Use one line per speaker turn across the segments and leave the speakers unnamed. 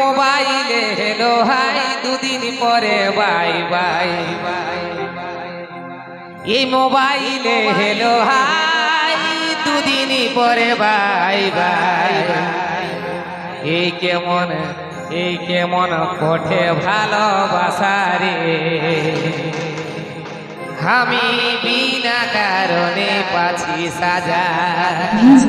মোবাইলে hello hi দুদিন পরে বাই বাই এই মোবাইলে হেলো হাই দুদিন পরে বাই বাই। এই কেমন এই কেমন কোঠে ভালোবাসা রে। আমি বিনা কারণে পাছি সাজা।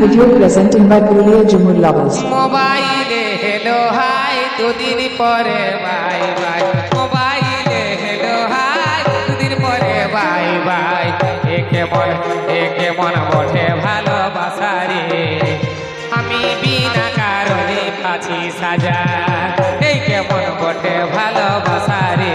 Video presented by Purulia Jumur Lovers.
মোবাইলে হেলো হাই দুদিন পরে বাই বাই। মোবাইলে হেলো হাই দুদিন পরে বাই বাই। একে মন একে মন বটে ভালোবাসা রে। আমি বিনা কারণে পাছি সাজা। এই কেমন বটে ভালোবাসা রে।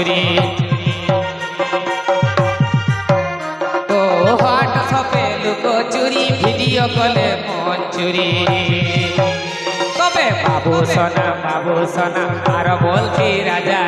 মন চুরি ও হোয়াটসঅ্যাপে লুকো চুরি, ভিডিও কলে মন চুরি। তবে বাবু সোনা বাবু সোনা, আর বলছি রাজা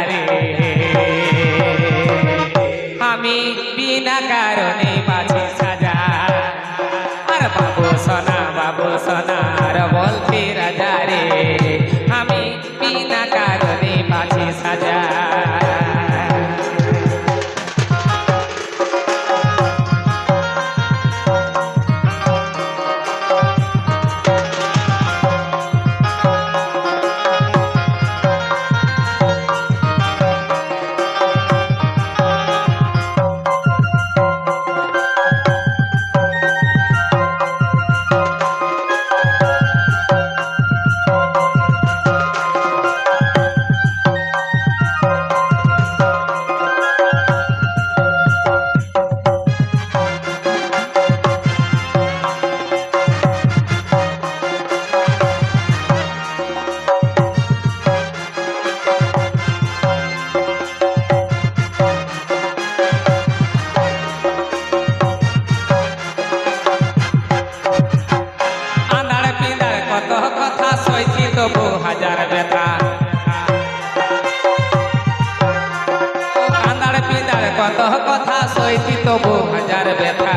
কত কথা সইছি তবু হাজার ব্যথা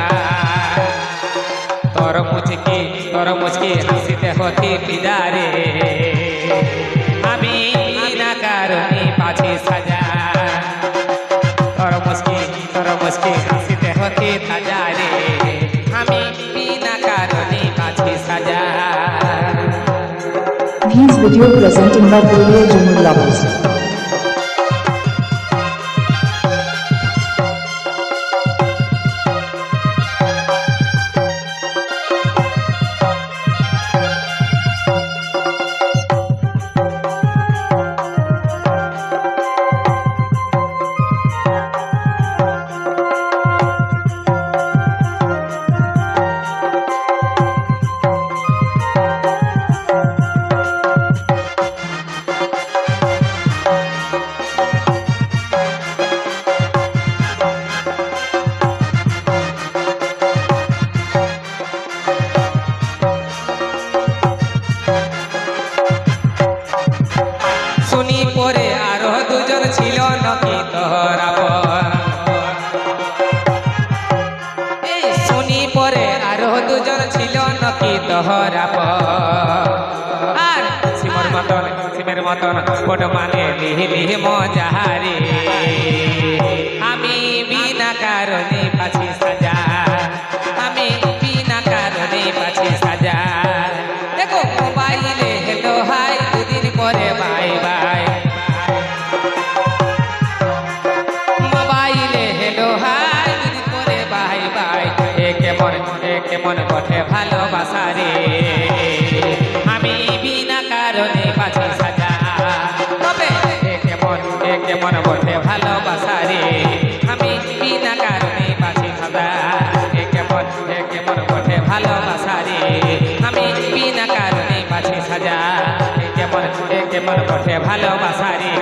তোর মুচকি তোর মুচকি হাসিতে হতি পিদারে আমি না কারণে পাছি সাজা তোর মুচকি তোর মুচকি হাসিতে হতি তাজারে আমি বিনা কারণে পাছি সাজা
This video presented by Purulia Jumur Lovers.
ছিল নাকি তোহরা এই শুনি পরে আরও দুজন ছিল নাকি তোহরা আর শিবর মতন শিবের মতন বড় মানে লিহি লিহি মজাহারি। কেমন বটে ভালোবাসা রে। আমি বিনা কারণে পাছি সাজা তবে কেমন কেমন বটে ভালোবাসা রে। আমি বিনা কারণে পাছি সাজা কেমন কেমন বটে ভালোবাসা রে। আমি বিনা কারণে পাছি সাজা কেমন কেমন বটে ভালোবাসা রে।